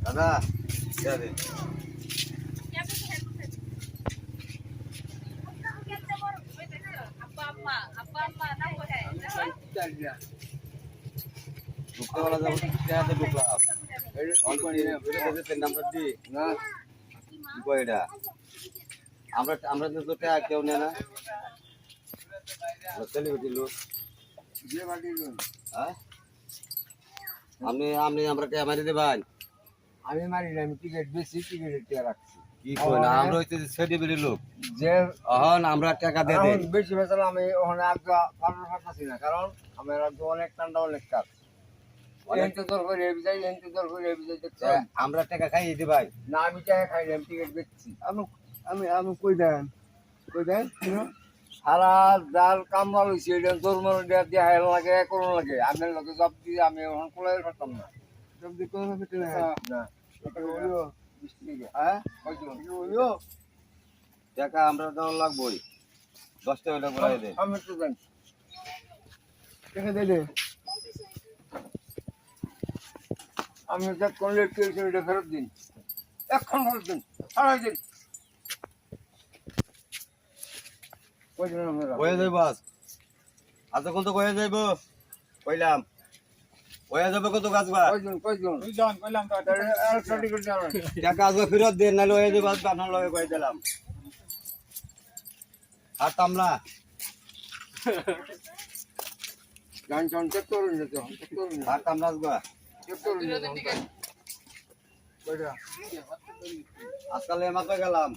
দাদা। ঢুকতে যাবে ঢুকলাম কি আমরা আমরা তো টাকা কেউ নেয় না। সেলিব্রিটি লোক। হ্যাঁ? আপনি আপনি আমরা টাকা মারি দেবেন আমি মারি না আমি টিকিট বেশি টিকিট টিয়া রাখছি। কি কই না আমরা হইতে সেলিব্রিটি লোক। যে এখন আমরা টাকা দিয়ে এখন বেশি বেতন আমি ওখানে আগে পাঠানো পাঠাচ্ছি না কারণ আমার আগে অনেক ঠান্ডা অনেক কাজ। এনতে দর করে এবি যাই এনতে দর করে এবি যাই আমরা টাকা খাইয়ে দিই ভাই। না আমি চাই খাই না আমি টিকিট বেচছি। আমি আমি আমি কই দেন? কই দেন? সারা যার কাম ভালো হয়েছে এটা তোর মনে দেওয়া দেওয়া হেল লাগে কোনো লাগে। আমি লোকে জব দিয়ে আমি ওখানে কোলাই পারতাম না। সব দিক কোন ফিটে না। টাকা আমরা দেওয়া লাগবোই দেন আমি তো জানি। দে দে ফেরত দিন এখন ফেরত দিন সারাই দিন তো যাইব কইলাম হয়ে যাবে কত গাছ বা কইলাম তো টাকা ফেরত দেন যাবে আজকে আপনার লগে কয়ে দিলাম। আর তামলা? গান চান চেক করুন না তো চেক করুন না। আর তামলা আজকে চেক করুন না কয়টা? আজকাল এমাত্র গেলাম?